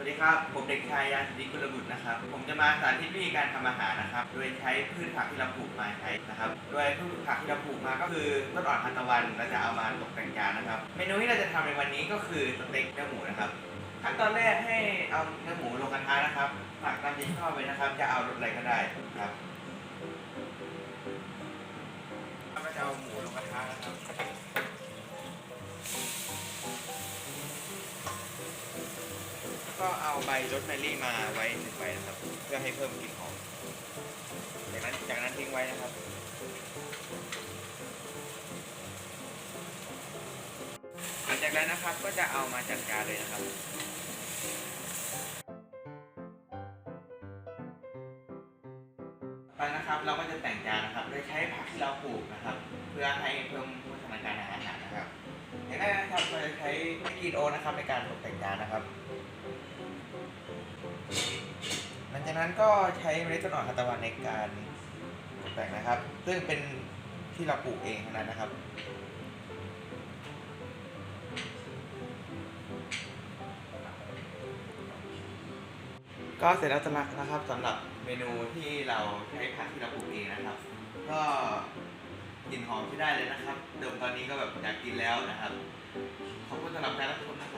สวัสดีครับ ผมเด็กชายยานสิทธิกุลบุตรนะครับ ผมจะมาสาธิตวิธีการทำอาหารนะครับ โดยใช้พืชผักที่เราปลูกมาใช้นะครับ โดยพืชผักที่เราปลูกมาก็คือต้นอ่อนทานตะวัน เราจะเอามาตกแต่งจานนะครับ เมนูที่เราจะทำในวันนี้ก็คือสเต็กเนื้อหมูนะครับ ขั้นตอนแรกให้เอาเนื้อหมูลงกระทะนะครับหมักตามที่ชอบเลยนะครับ จะเอารสอะไรก็ได้ครับก็จะเอาหมูลงกระทะนะครับ ก็เอาใบโรสแมรี่มาไว้หนึ่งใบนะครับ เพื่อให้เพิ่มกลิ่นหอม จากนั้นจากนั้นทิ้งไว้นะครับ หลังจากนั้นนะครับก็จะเอามาจัดการเลยนะครับไปนะครับเราก็จะแต่งจานนะครับโดยใช้ผักที่เราปลูกนะครับ เพื่อให้เพิ่มพัฒนาการอาหารนะครับอย่างแรกนะครับเราจะใช้ไมกรีโอนะครับในการตกแต่งจานนะครับ นั้นก็ใช้เมล็ดต้นอ่อนทานตะวันในการตกแต่งนะครับ ซึ่งเป็นที่เราปลูกเองทั้งนั้นนะครับก็เสร็จแล้วสำหรับนะครับสำหรับเมนูที่เราใช้ผักที่เราปลูกเองนะครับ ก็กลิ่นหอมที่ได้เลยนะครับเดิมตอนนี้ก็แบบอยากกินแล้วนะครับขอบคุณสำหรับการรับชมนะครับ